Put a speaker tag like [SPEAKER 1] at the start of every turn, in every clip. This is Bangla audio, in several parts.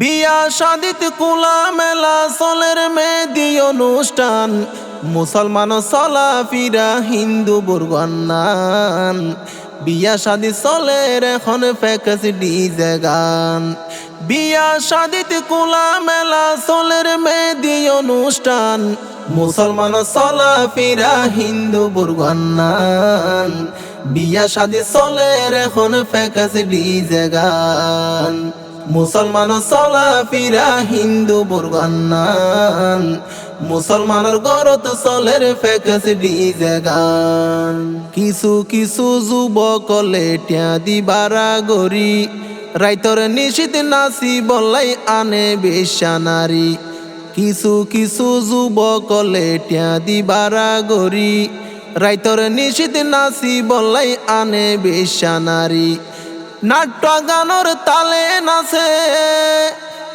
[SPEAKER 1] বিয়া শাদিত কুলা মেলা চলের মেদি অনুষ্ঠান। মুসলমান চলা ফিরা হিন্দু বুর্গন্নান। বিয়া শাদি চলের এখন ফেকাস ডিজে গান। বিয়া শাদিত কুলা মেলা চলের মেদি অনুষ্ঠান। মুসলমান চলা ফিরা হিন্দু বুর্গন্নান। বিয়া শাদি চলের এখন ফেকাস ডিজে গান। মুসলমান চলা ফিরা হিন্দু বুর্গান্নান। মুসলমানের গরত চলের ফেকাস ডিজে গান। কিছু কিছু যুবক লেটিয়া দিবারা গরি রাইতর নিশিত নাচি বলাই আনে বেশা নারী। কিছু কিছু যুবক লেটিয়া দিবারা গরি রাইতর নিশিত নাচি বলাই আনে বেশা নারী। নাট্য গানর তালে নাচে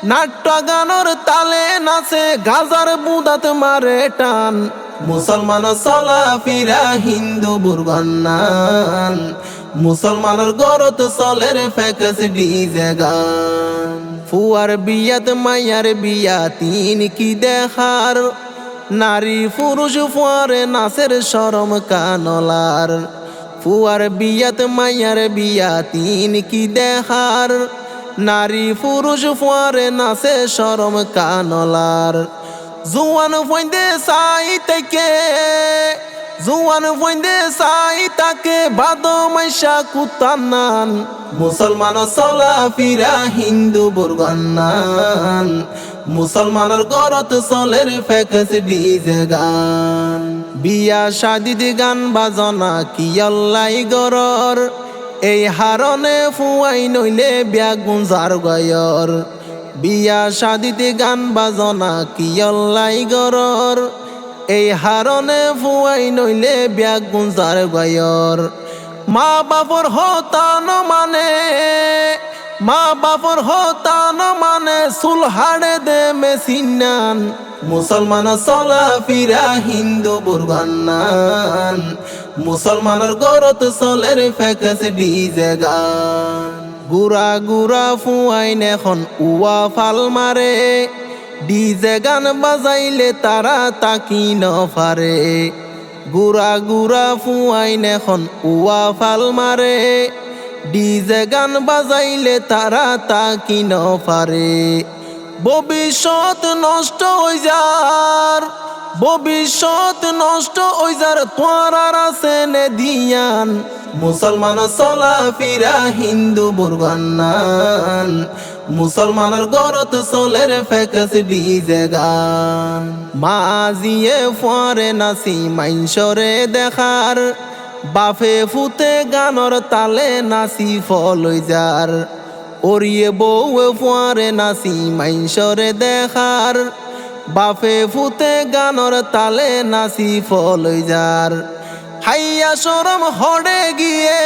[SPEAKER 1] নাট্য গানর তালে নাচে, গাজার বুদাত মারে টান। মুসলমান চলা ফিরা হিন্দু বুর্গন্নান মুসলমানের গরত চলের ফেকাস ডিজে গান। ফুয়ার বিয়াত মায়ার বিয়া, তিন কি দেখার? নারী পুরুষ ফুয়ারে নাচের সরম কানলার। ফুয়ার বিয়াত মাইয়ার বিয়া, তিন কি দেখার নারী পুরুষ ফুয়ারে নাচে সরম কানলার। জুয়ান ফইন্দে সাই থেকে জুয়ান ফইন্দে সাই তাকে বাদ মাইশা কুতান্নান। মুসলমান চলা ফিরা হিন্দু বুর্গন্নান মুসলমানের গরত চলের ফেকাস ডিজে গান। বিয়া শাদিদ গান বাজনা কি আল্লাই গরর? এই হারনে ফুয়াই নইলে বিয়া গুঞ্জার গয়র। বিয়া শাদিতে গান বাজনা কি আল্লাই গরর? এই হারনে ফুয়াই নইলে বিয়া গুঞ্জার গয়র। মা বাপর হতান মানে মা বাপর হতান মানে সুলহাড়ে দে মেসিনান। মুসলমান চলা ফিরা হিন্দু বুর্গান্নান মুসলমানের গরত চলের ফেকাস ডিজে গুড়া গুড়া ফুয়াইন এখন উয়া ফাল মারে। ডিজে গান বাজাইলে তারা তাকি ন পারে গুড়া গুড়া ফুয়াইন এখন উয়া ফাল মারে। ডিজে গান বাজাইলে তারা তাকি ন পারে? ভবিষ্যৎ নষ্ট হই যার, ভবিষ্যৎ নষ্ট হই যার তোয়ার আছে দিয়ান। মুসলমান চলা ফিরা হিন্দু বুর্গান্নান মুসলমানের গরত চলের ফেকাস ডিজে গান। মাজিয়ে ফরে নাচি মাইনসরে দেখার। বাফে ফুতে গানর তালে নাচি ফলই যার। ওরিয়ে বউ ফুয়ারে নাচি মাইনসরে দেখার। বাফে ফুতে গানর তালে নাচি ফলই যার। হাইয়া সরম হড়ে গিয়ে,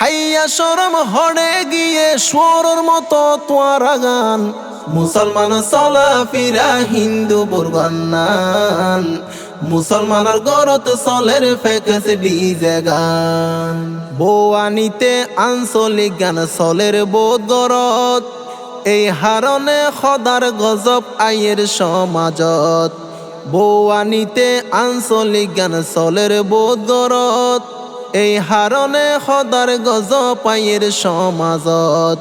[SPEAKER 1] হাইয়া সরম হড়ে গিয়ে সোরর মতো তোয়ারা গান। মুসলমান চলা ফিরা হিন্দু বুর্গন্নান মুসলমানের গরত চলের ফেকাস ডিজে গান বৌয়ানিতে আঞ্চলিক গান চলের বোধ গরত। এই হারনে সদার গজব আয়ের সমাজত। বৌয়ানিতে আঞ্চলিক গান চলের বোধ গরত। এই হারনে সদার গজব আয়ের সমাজত।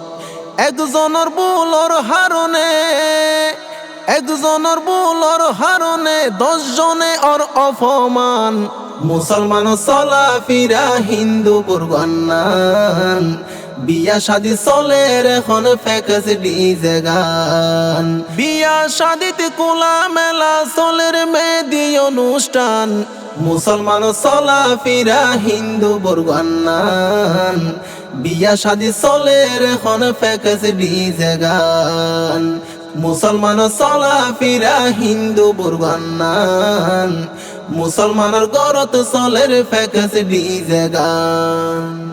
[SPEAKER 1] একজনের বুলর হারনে একজনের বুলর হারনে দশজনে ওর অপমান। মুসলমান চলা ফিরা হিন্দু বুর্গন্নান বিয়া শাদি চলের এখন ফেকাস ডিজে গান। বিয়া শাদিতে কোলা মেলা চলের মেদি অনুষ্ঠান। মুসলমান চলা ফিরা হিন্দু বুর্গন্নান বিয়া শাদি চলের এখন ফেকাস ডিজে গান। মুসলমান চলা ফিরা হিন্দু বুর্গন্নান মুসলমানের গরত চলের ফেকাস ডিজে গান।